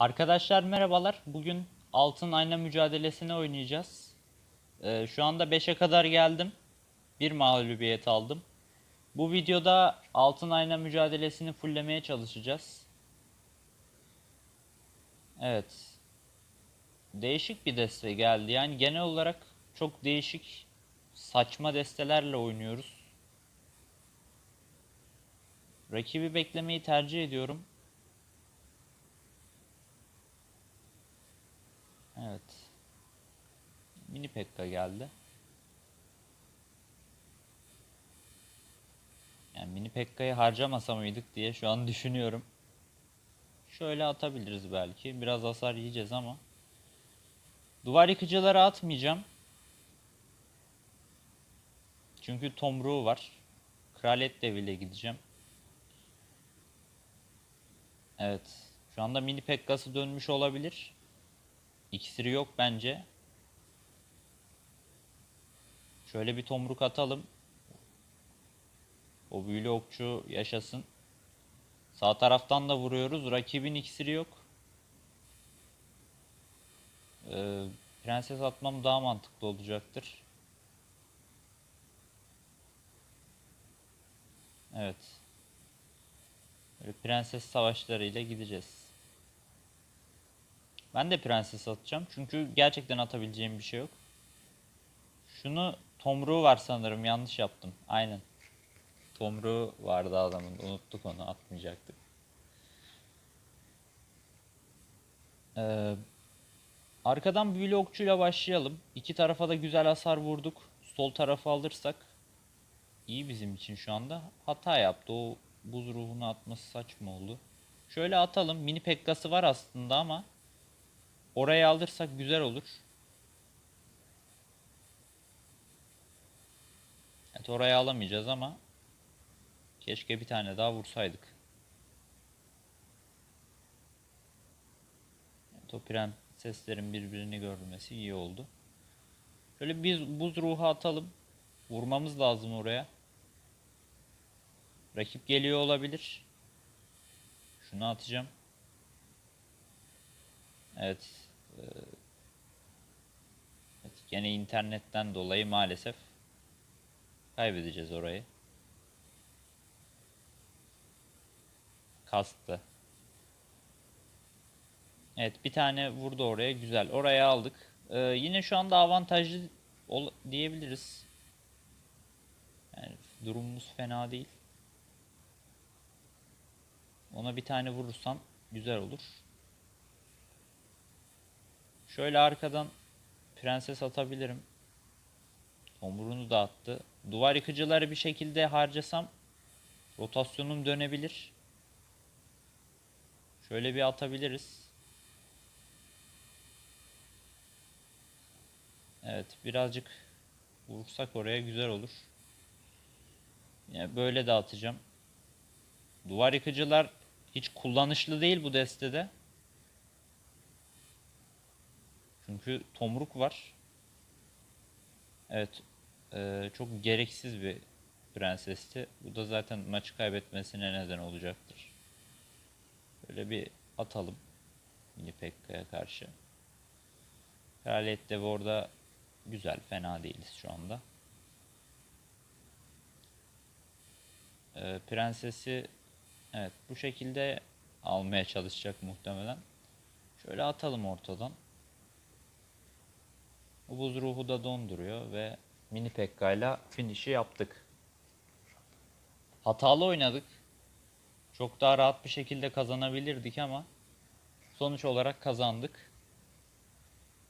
Arkadaşlar merhabalar. Bugün altın ayna mücadelesini oynayacağız. Ee, şu anda 5'e kadar geldim. Bir mağlubiyet aldım. Bu videoda altın ayna mücadelesini fulllemeye çalışacağız. Evet. Değişik bir deste geldi. Yani genel olarak çok değişik saçma destelerle oynuyoruz. Rakibi beklemeyi tercih ediyorum. Evet. Mini Pekka geldi. Yani Mini Pekka'yı harcamasa mıydık diye şu an düşünüyorum. Şöyle atabiliriz belki. Biraz hasar yiyeceğiz ama. Duvar yıkıcıları atmayacağım. Çünkü tomruğu var. Kraliyet deviyle gideceğim. Evet. Şu anda mini Pekka'sı dönmüş olabilir. İksiri yok bence. Şöyle bir tomruk atalım. O büyülü okçu yaşasın. Sağ taraftan da vuruyoruz. Rakibin iksiri yok. Ee, prenses atmam daha mantıklı olacaktır. Evet. Böyle prenses savaşlarıyla gideceğiz. Ben de prenses atacağım. Çünkü gerçekten atabileceğim bir şey yok. Şunu tomruğu var sanırım. Yanlış yaptım. Aynen. Tomruğu vardı adamın. Unuttuk onu. Atmayacaktık. Ee, arkadan büyülü okçuyla başlayalım. İki tarafa da güzel hasar vurduk. Sol tarafı alırsak iyi bizim için şu anda. Hata yaptı. O buz ruhunu atması saçma oldu. Şöyle atalım. Mini pekkası var aslında ama Orayı alırsak güzel olur. Evet orayı alamayacağız ama keşke bir tane daha vursaydık. Evet, o prenseslerin birbirini görmesi iyi oldu. Şöyle biz buz ruhu atalım. Vurmamız lazım oraya. Rakip geliyor olabilir. Şunu atacağım. Evet. e, Evet, gene internetten dolayı maalesef kaybedeceğiz orayı. Kastı. Evet bir tane vurdu oraya güzel. Oraya aldık. Ee, yine şu anda avantajlı ol- diyebiliriz. Yani durumumuz fena değil. Ona bir tane vurursam güzel olur. Şöyle arkadan prenses atabilirim. Omurunu da attı. Duvar yıkıcıları bir şekilde harcasam rotasyonum dönebilir. Şöyle bir atabiliriz. Evet birazcık vursak oraya güzel olur. Yine böyle de atacağım. Duvar yıkıcılar hiç kullanışlı değil bu destede. Çünkü tomruk var. Evet. eee, çok gereksiz bir prensesti. Bu da zaten maçı kaybetmesine neden olacaktır. Böyle bir atalım. Mini Pekka'ya karşı. Kraliyet de orada güzel. Fena değiliz şu anda. Eee, prensesi evet bu şekilde almaya çalışacak muhtemelen. Şöyle atalım ortadan. O buz ruhu da donduruyor ve mini Pekka'yla finish'i yaptık. Hatalı oynadık. Çok daha rahat bir şekilde kazanabilirdik ama sonuç olarak kazandık.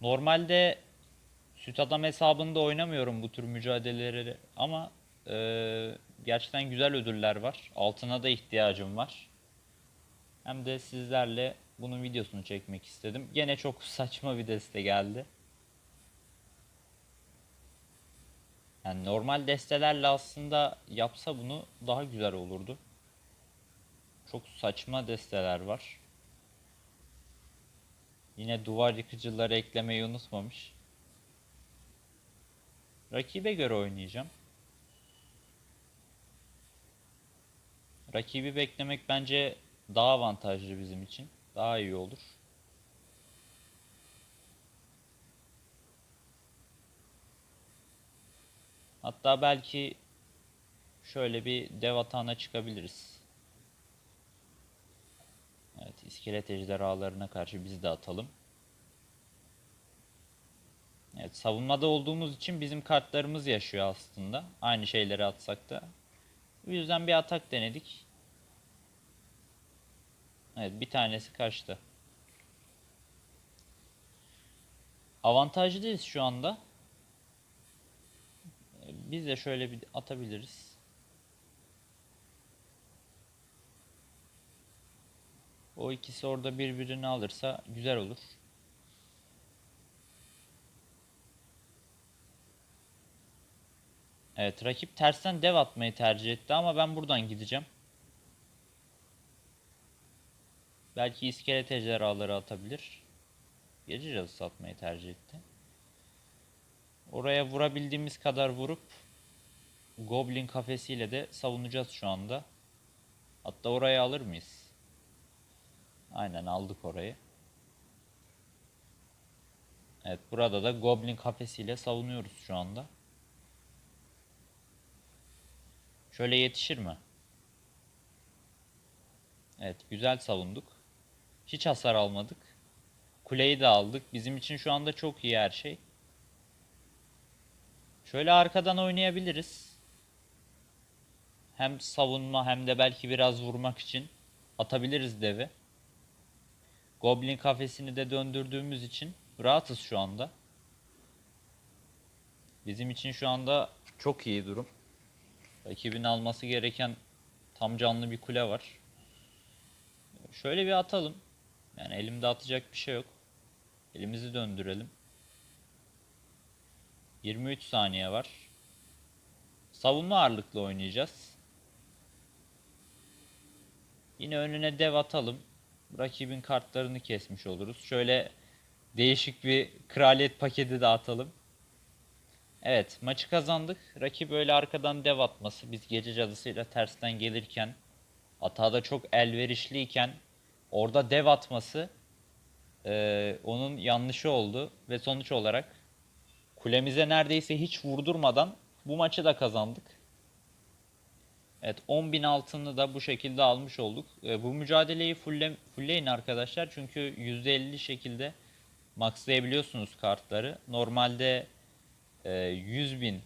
Normalde süt adam hesabında oynamıyorum bu tür mücadeleleri ama eee, gerçekten güzel ödüller var. Altına da ihtiyacım var. Hem de sizlerle bunun videosunu çekmek istedim. Gene çok saçma bir deste geldi. Yani normal destelerle aslında yapsa bunu daha güzel olurdu. Çok saçma desteler var. Yine duvar yıkıcıları eklemeyi unutmamış. Rakibe göre oynayacağım. Rakibi beklemek bence daha avantajlı bizim için. Daha iyi olur. Hatta belki şöyle bir dev atağına çıkabiliriz. Evet, iskelet ejderhalarına karşı biz de atalım. Evet, savunmada olduğumuz için bizim kartlarımız yaşıyor aslında. Aynı şeyleri atsak da. Bu yüzden bir atak denedik. Evet, bir tanesi kaçtı. Avantajlıyız şu anda. Biz de şöyle bir atabiliriz. O ikisi orada birbirini alırsa güzel olur. Evet rakip tersten dev atmayı tercih etti ama ben buradan gideceğim. Belki iskelet ejderhaları atabilir. Gece cadısı atmayı tercih etti. Oraya vurabildiğimiz kadar vurup Goblin kafesiyle de savunacağız şu anda. Hatta orayı alır mıyız? Aynen aldık orayı. Evet burada da Goblin kafesiyle savunuyoruz şu anda. Şöyle yetişir mi? Evet güzel savunduk. Hiç hasar almadık. Kuleyi de aldık. Bizim için şu anda çok iyi her şey. Şöyle arkadan oynayabiliriz. Hem savunma hem de belki biraz vurmak için atabiliriz devi. Goblin kafesini de döndürdüğümüz için rahatız şu anda. Bizim için şu anda çok iyi durum. Rakibin alması gereken tam canlı bir kule var. Şöyle bir atalım. Yani elimde atacak bir şey yok. Elimizi döndürelim. 23 saniye var. Savunma ağırlıklı oynayacağız. Yine önüne dev atalım. Rakibin kartlarını kesmiş oluruz. Şöyle değişik bir kraliyet paketi de atalım. Evet maçı kazandık. Rakip öyle arkadan dev atması. Biz gece cadısıyla tersten gelirken hatada çok elverişliyken orada dev atması e, onun yanlışı oldu. Ve sonuç olarak kulemize neredeyse hiç vurdurmadan bu maçı da kazandık. Evet 10.000 altını da bu şekilde almış olduk. E, bu mücadeleyi fulle, fullleyin arkadaşlar. Çünkü %50 şekilde maxlayabiliyorsunuz kartları. Normalde e, 100 bin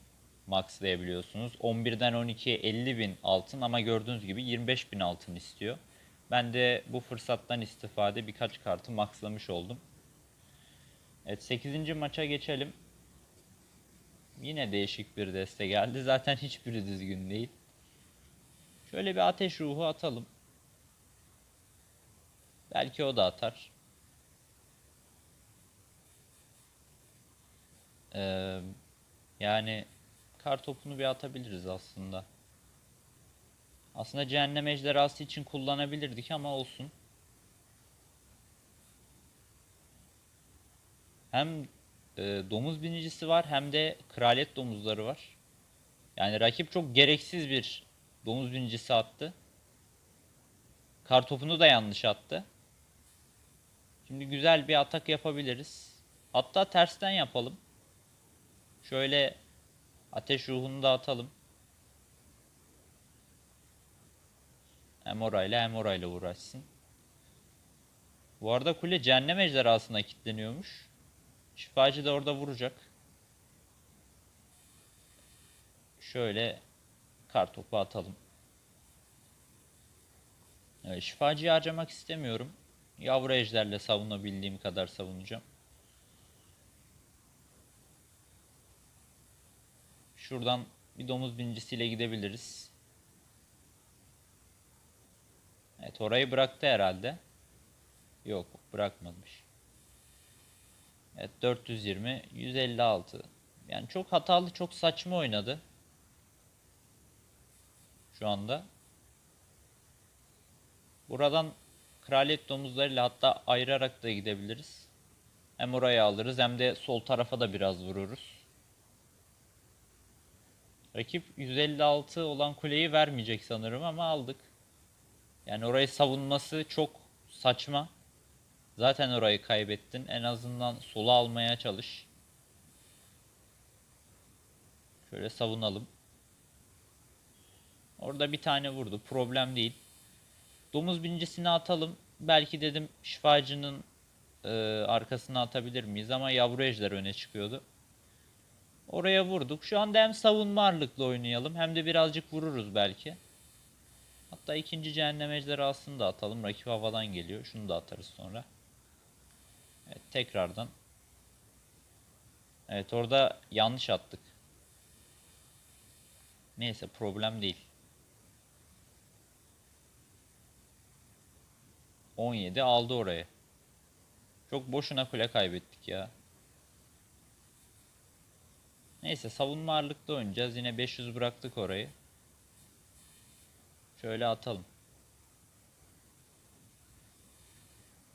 maxlayabiliyorsunuz. 11'den 12'ye 50 bin altın ama gördüğünüz gibi 25 bin altın istiyor. Ben de bu fırsattan istifade birkaç kartı maxlamış oldum. Evet 8. maça geçelim. Yine değişik bir deste geldi. Zaten hiçbiri düzgün değil. Şöyle bir ateş ruhu atalım. Belki o da atar. Ee, yani kar topunu bir atabiliriz aslında. Aslında cehennem ejderhası için kullanabilirdik ama olsun. Hem e, domuz binicisi var hem de kraliyet domuzları var. Yani rakip çok gereksiz bir domuz binicisi attı. Kar topunu da yanlış attı. Şimdi güzel bir atak yapabiliriz. Hatta tersten yapalım. Şöyle ateş ruhunu da atalım. Hem orayla hem orayla uğraşsın. Bu arada kule cehennem ejderhasına kilitleniyormuş. Şifacı da orada vuracak. Şöyle kar topu atalım. Evet, şifacıyı harcamak istemiyorum. Yavru ejderle savunabildiğim kadar savunacağım. Şuradan bir domuz binicisiyle gidebiliriz. Evet orayı bıraktı herhalde. Yok bırakmamış. Evet 420 156. Yani çok hatalı çok saçma oynadı. Şu anda. Buradan kraliyet domuzlarıyla hatta ayırarak da gidebiliriz. Hem oraya alırız hem de sol tarafa da biraz vururuz. Rakip 156 olan kuleyi vermeyecek sanırım ama aldık. Yani orayı savunması çok saçma. Zaten orayı kaybettin. En azından sola almaya çalış. Şöyle savunalım. Orada bir tane vurdu. Problem değil. Domuz bincisini atalım. Belki dedim şifacının e, arkasına atabilir miyiz ama yavru ejder öne çıkıyordu. Oraya vurduk. Şu anda hem savunma ağırlıklı oynayalım hem de birazcık vururuz belki. Hatta ikinci cehennem ejderhasını da atalım. Rakip havadan geliyor. Şunu da atarız sonra. Evet tekrardan. Evet orada yanlış attık. Neyse problem değil. 17 aldı orayı. Çok boşuna kule kaybettik ya. Neyse savunma ağırlıklı oynayacağız. Yine 500 bıraktık orayı. Şöyle atalım.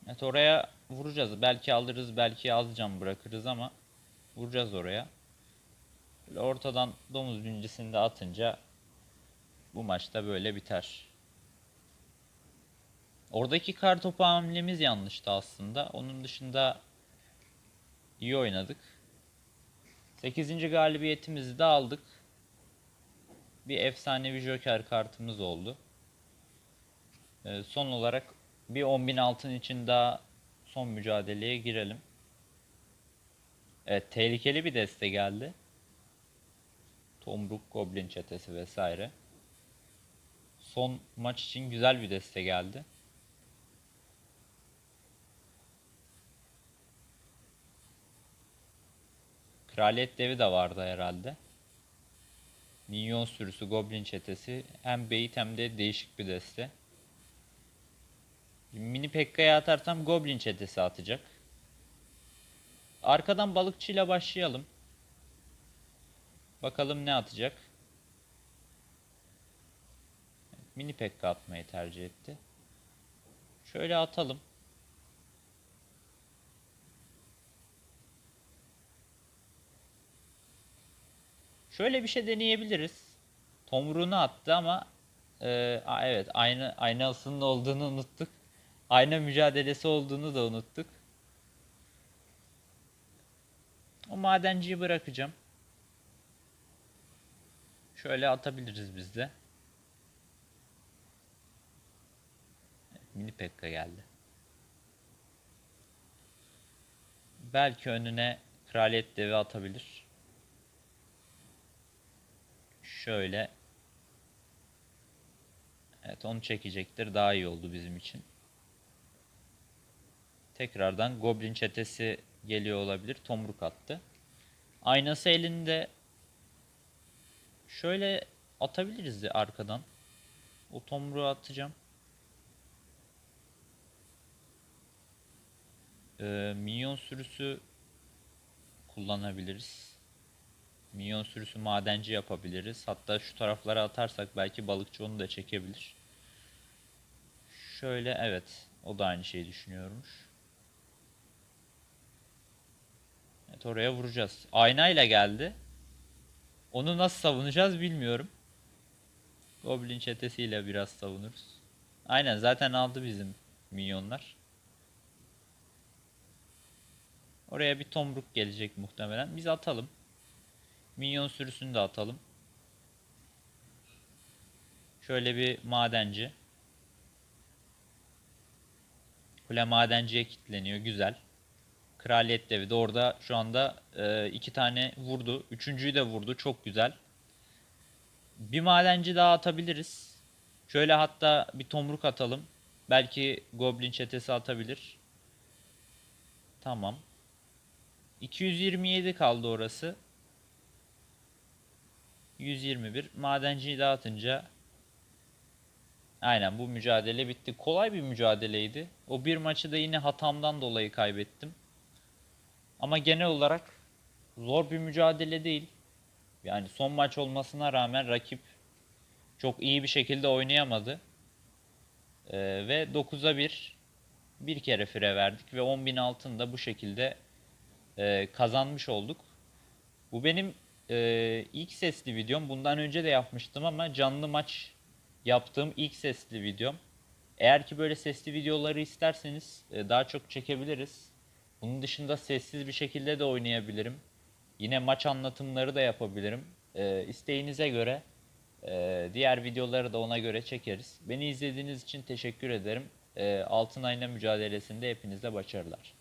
Evet oraya vuracağız. Belki alırız, belki az can bırakırız ama vuracağız oraya. Böyle ortadan domuz bincisini de atınca bu maçta böyle biter. Oradaki kartopu hamlemiz yanlıştı aslında. Onun dışında iyi oynadık. 8. galibiyetimizi de aldık. Bir efsanevi joker kartımız oldu. Ee, son olarak bir 10.000 altın için daha son mücadeleye girelim. Evet tehlikeli bir deste geldi. Tomruk Goblin çetesi vesaire. Son maç için güzel bir deste geldi. Kraliyet devi de vardı herhalde. Minyon sürüsü Goblin çetesi hem beyit hem de değişik bir deste. Mini Pekka'ya atarsam Goblin çetesi atacak. Arkadan balıkçıyla başlayalım. Bakalım ne atacak. Mini Pekka atmayı tercih etti. Şöyle atalım. Şöyle bir şey deneyebiliriz. Tomruğunu attı ama e, a, evet aynı aynasının olduğunu unuttuk. Ayna mücadelesi olduğunu da unuttuk. O madenciyi bırakacağım. Şöyle atabiliriz biz de. Mini Pekka geldi. Belki önüne kraliyet devi atabilir. Şöyle. Evet onu çekecektir. Daha iyi oldu bizim için. Tekrardan Goblin çetesi geliyor olabilir. Tomruk attı. Aynası elinde şöyle atabiliriz de arkadan. O tomruğu atacağım. Ee, minyon sürüsü kullanabiliriz. Minyon sürüsü madenci yapabiliriz. Hatta şu taraflara atarsak belki balıkçı onu da çekebilir. Şöyle evet. O da aynı şeyi düşünüyormuş. Evet oraya vuracağız. Aynayla geldi. Onu nasıl savunacağız bilmiyorum. Goblin çetesiyle biraz savunuruz. Aynen zaten aldı bizim minyonlar. Oraya bir tomruk gelecek muhtemelen. Biz atalım. Minyon sürüsünü de atalım. Şöyle bir madenci. Kule madenciye kilitleniyor. Güzel. Kraliyet devi de orada şu anda e, iki tane vurdu. Üçüncüyü de vurdu. Çok güzel. Bir madenci daha atabiliriz. Şöyle hatta bir tomruk atalım. Belki goblin çetesi atabilir. Tamam. 227 kaldı orası. 121. Madenciyi dağıtınca aynen bu mücadele bitti. Kolay bir mücadeleydi. O bir maçı da yine hatamdan dolayı kaybettim. Ama genel olarak zor bir mücadele değil. Yani son maç olmasına rağmen rakip çok iyi bir şekilde oynayamadı. Ee, ve 9'a 1 bir kere fire verdik ve 10.000 altın da bu şekilde e, kazanmış olduk. Bu benim e, ilk sesli videom. Bundan önce de yapmıştım ama canlı maç yaptığım ilk sesli videom. Eğer ki böyle sesli videoları isterseniz e, daha çok çekebiliriz. Bunun dışında sessiz bir şekilde de oynayabilirim. Yine maç anlatımları da yapabilirim. Ee, isteğinize göre e, diğer videoları da ona göre çekeriz. Beni izlediğiniz için teşekkür ederim. Ee, Altın Ayna mücadelesinde hepinize başarılar.